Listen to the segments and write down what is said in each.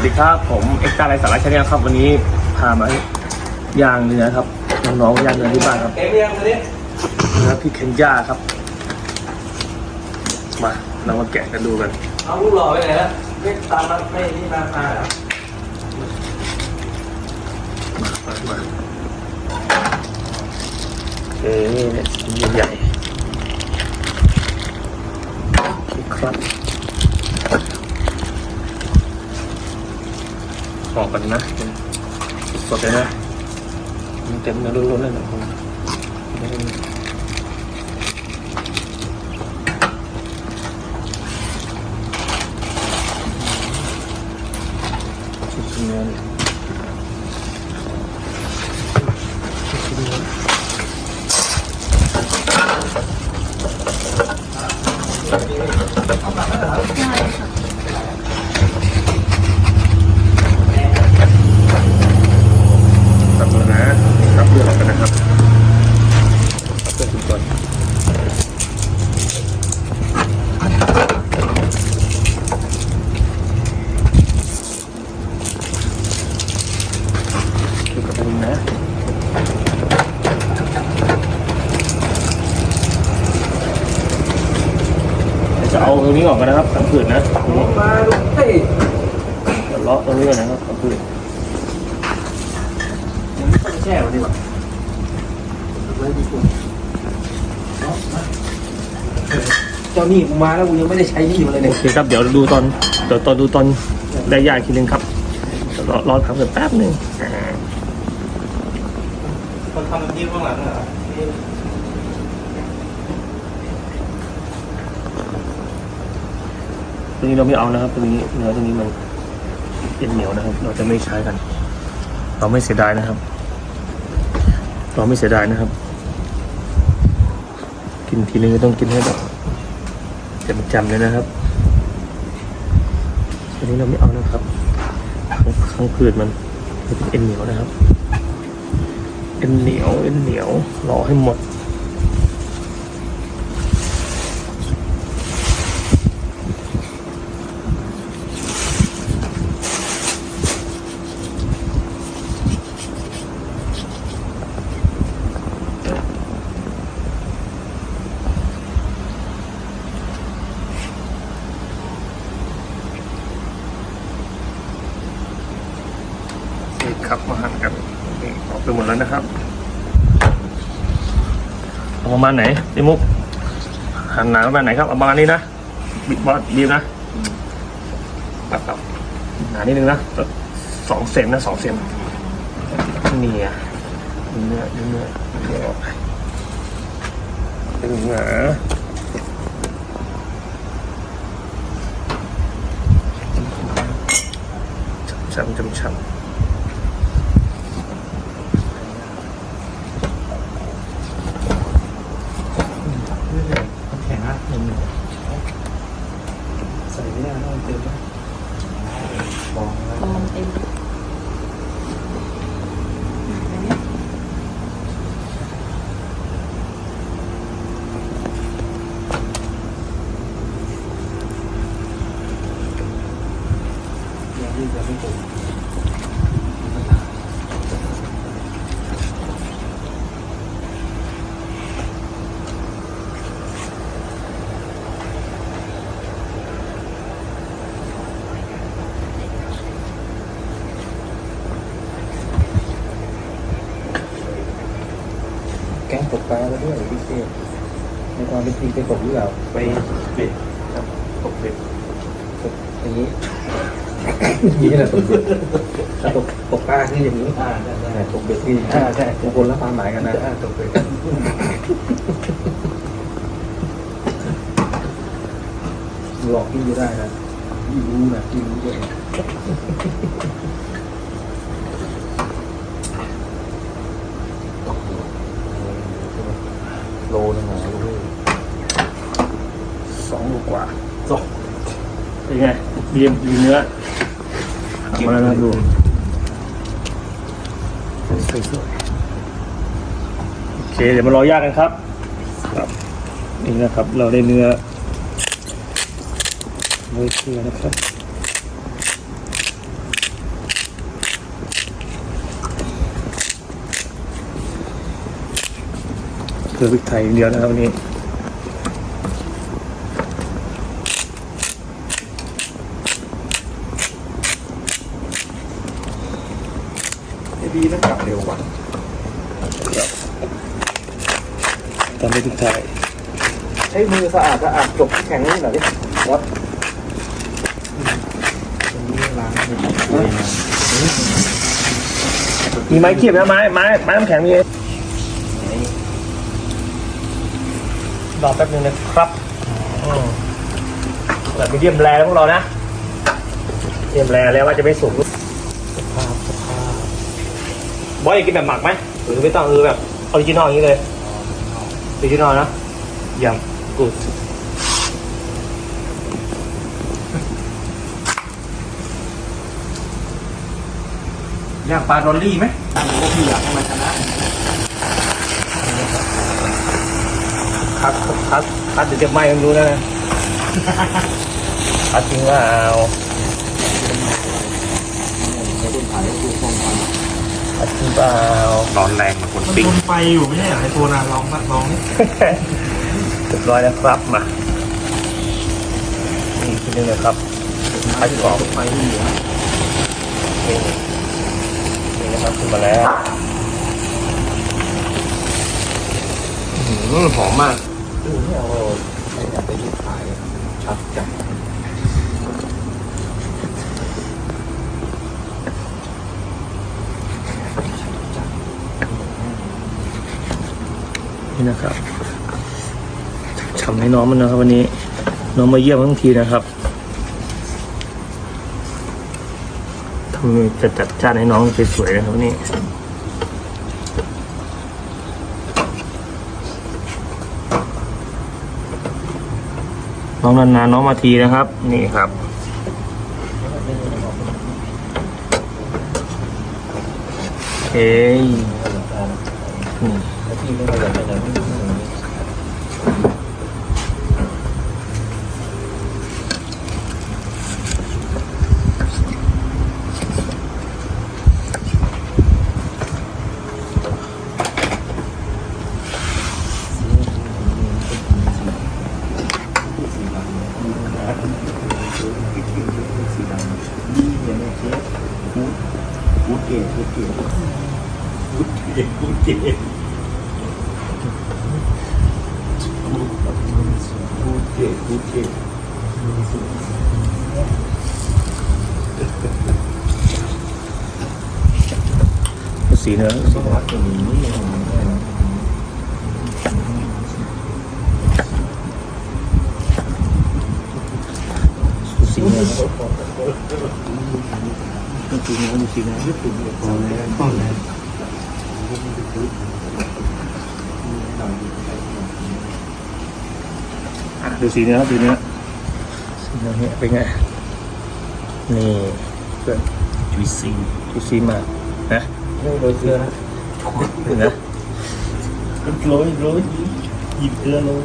วัสดีครับ ผมเอ็กซ์ตาไรสาระชาแนลครับวันนี้พามาย่างเนื้อครับน้องๆย่างเนื้อที่บ้านครับเอ็มยังมาดิเนื้อพี่เคนย่าครับ มาเรามาแกะกันดูกันเอาลูกหล่อไปไหนแล้วไม่ตามมาไม่นี่มามาเหรอมามาเอ๊ะชิ้นใหญ่โอเคครับ ออกกันนะสดเลยนะมันเต็มเนื้อล้วนๆเลยนะคุณชิ้นเนื้อเนี่ยชิ้นเนื้อ ตัดแล้วนะครับเลือกออกกันนะครับตัดเลือกคุณก่อนดูกับมึงนะเดี๋ยวจะเอาตรง นี้ออกกันนะครับสังผืดนะตรงนี้มาดูเฮ้ยเดี๋ยวเลาะตรงนี้ก่อนนะครับสังผืดยังไม่ต้องแช่วันนี้หว่าไว้ดีกว่าเจ้าหนี้กูมาแล้วกูยังไม่ได้ใช้หนี้มาเลยโอเนี่ยเคครับเดี๋ยวดูตอนเดี๋ยวตอนดูตอนได้ยาอีกทีนึงครับเดี๋ยวรอรอพักเกินแป๊บหนึ่งอ่าคนทำมันยิ้มข้างหลังเหรอ ตัวนี้เราไม่เอานะครับตัวนี้เนื้อตัวนี้มันเอ็นเหนียวนะครับ เราจะไม่ใช้กัน เราไม่เสียดายนะครับ เราไม่เสียดายนะครับ กินทีนึงก็ต้องกินให้แบบจำๆเลยนะครับตัวนี้เราไม่เอานะครับข้างข้งพืชมันเป็นเอ็นเหนียวนะครับ เอ็นเหนียวเอ็นเหนียวรอให้หมด นี่ครับมาหั่นกันนี่ออกไปหมดแล้วนะครับเอา ประมาณไหนพี่มุกหั่นหนาประมาณไหนครับประมาณนี้นะบิ๊กบอสบีมนะปับปับหนานิดนึงนะสองเซนนะสองเซนนี่อะเนื้อเนื้อเนื้อเนื้ออกไปเป็นหนาช้ำช้ำช้ำ แข็งนะใส่ไม่ได้ต้องเติมนะบ องแล้ว มองเต็ม ยังยืดยังไม่จบ แกงตกปลาแล้วด้วยพิเศษในความเป็นจริงไปตกหรือเปล่าไปเปิดครับตกเปิดตกอย่างนี้นี้แหละตกเบ็ดตกตกปลาคืออย่างนี้อ่าใช่ตกเบ็ดคืออ่าใช่บางคนละความหมายกันนะตกไปหลอกพี่ก็ได้นะพี่รู้นะพี่รู้ด้วย ไงเบียมดีเนื้อมาแล้วดูโอเคเดี๋ยวมารอย่างกันครับ ครับ นี่นะครับ เราได้เนื้อเนื้อเชื่อนะครับเกลือพริกไทยเดียวนะครับวนนี้ ดีนะกลับเร็วกว่าตามด้วยพริกไทยใช้มือสะอาดสะอาดจบแข็งนี่หน่อยดิวัดล้างมีไม้เขียบนะไม้ไม้ไม้น้ำแข็งมีรอแป๊บนึงนะครับอืมแบบมีเดียมแรแล้วพวกเรานะเดียมแรแล้วว่าจะไม่สุกสภาพสภาพ บอยอยากกินแบบหมักไหมหรือไม่ต้องเออแบบออริจินอลอย่างนี้เลยออริจินอลนะยำกูดย่างปลาดอลลี่ไหมตั้งว่าพี่อยากให้มันชนะคัดคัดคัดเดี๋ยวจะไหม้กันรู้แล้วนะคัดจริงว่าเอาในรุ่นถ่ายให้ดูฟ องฟันคัดจริงเปล่าร้อนแรงเหมือนคนมันปิ้งโดนไฟอยู่ไม่ใช่เหรอไอ้ตัวน่ะลองมาลองนี่เรียบร้อยแล้วครับมา นี่อีกทีหนึงเลยครับคัดกรอบไฟที่เหลือนี่นี่นะครับขึ้นมาแล้วอื้อหือหอมมาก ดูไม่เอาใครอยากไปรีบถ่ายชัดจัง นี่นะครับฉ่ำให้น้องมันนะครับ วันนี้ น้องมาเยี่ยมทั้งทีนะครับทำจะจัดจ้านให้น้องสวยๆนะครับวันนี้น้องนานๆน้องมาทีนะครับ นี่ครับเอ้ยนี่ ไม่รู้ฟูดเกตฟูดเกตฟูด เกตฟูดเกตฟูดเกตฟูดเกตสีเนื้อสวัส ดีนี่สีเนื้อสีเนื้อดูสีเนื้อพอแล้วพอแล้วอะดูสีเนื้อสีเนื้อสีเนื้อเนี่ยเป็นไง นี่เพื่อนจุยซี่ดูสีมากนะเรื่องโดยเชื่อนะเห็นนะโรยโรยหยิบเกลือโรย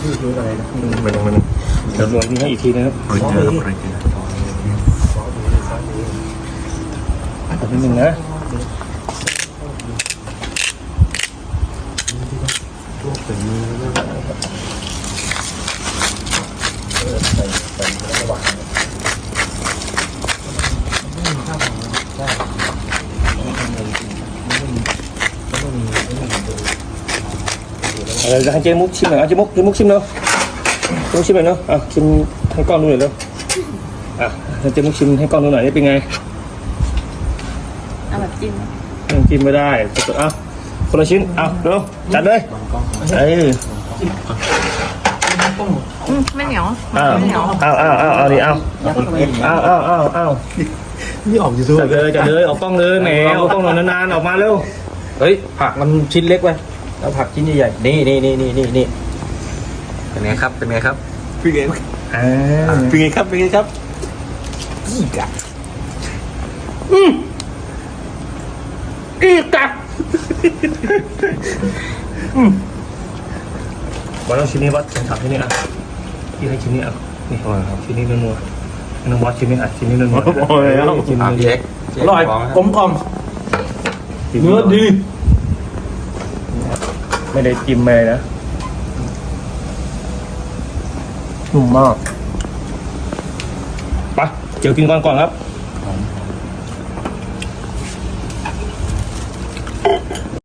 พี่รู้อะไรนะอืมมันมันเดี๋ยวรวนที่ให้อีกทีนะครับโรยเกลือโรยเกลือขอนิดนึงนะเป็นมือแล้วเออจะให้เจ๊มุกชิมหน่อยเอาเจ๊มุกเจ๊มุกชิมเนาะเจ๊มุกชิมหน่อยเนาะอะชิมให้กล้องดูหน่อยเร็ว อะให้เจ๊มุกชิมให้กล้องดูหน่อยนี่เป็นไงเอาแบบจิ้มยังกินไม่ได้เอาคนละชิ้นเอาเร็วจัดเลยเอ้ยอืมไม่เหนียวอ้าวไม่เหนียวอ้าวอ้าวอ้าวเอาดิเอาอ้าวอ้าวอ้าวอ้าวนี่ออกยูทูบจัดเลยจัดเลยออกกล้องเลยแหมออกกล้องหน่อยนานๆออกมาเร็วเฮ้ยผักมันชิ้นเล็กไปแล้วผักชิ้นใหญ่ๆนี่นี่นี่นี่นี่นี่เป็นไงครับเป็นไงครับเป็นไงอ่าเป็นไงครับเป็นไงครับอีกอะอีกกัก บอสเอาชิ้นนี้บอสฉันถามชิ้นนี้อะพี่ให้ชิ้นนี้อะนี่ชิ้นนี้นัวๆให้น้องบอสชิ้นนี้อะชิ้นนี้นัวๆโอ้ยแล้วชิ้นอะนี้เช็คอร่อยกลมกล่อมเนื้อดี ไม่ได้จิ้มเลยนะนุ่มมากไปเจียวกินก่อนก่อนครับ